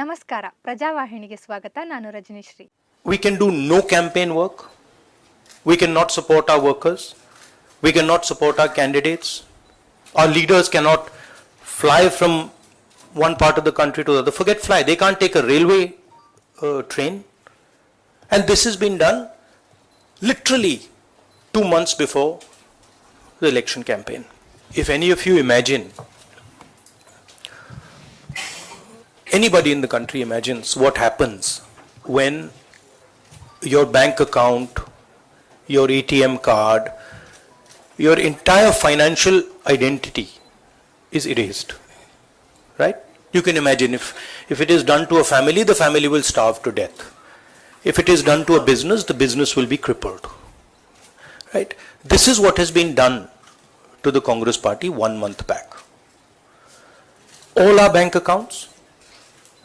ನಮಸ್ಕಾರ ಪ್ರಜಾವಾಹಿನಿಗೆ ಸ್ವಾಗತ ನಾನು Rajanishri We can do no campaign work. We cannot support our workers. We cannot support our candidates. Our leaders cannot fly from one part of the country to the other. Forget fly. They can't take a railway uh, train. And this has been done literally two months before the election campaign. If any of you imagine, anybody in the country imagines what happens when your bank account, your ATM card, your entire financial identity is erased. Right? You can imagine if, if it is done to a family, the family will starve to death. If it is done to a business, the business will be crippled. Right? This is what has been done to the Congress party one month back. All our bank accounts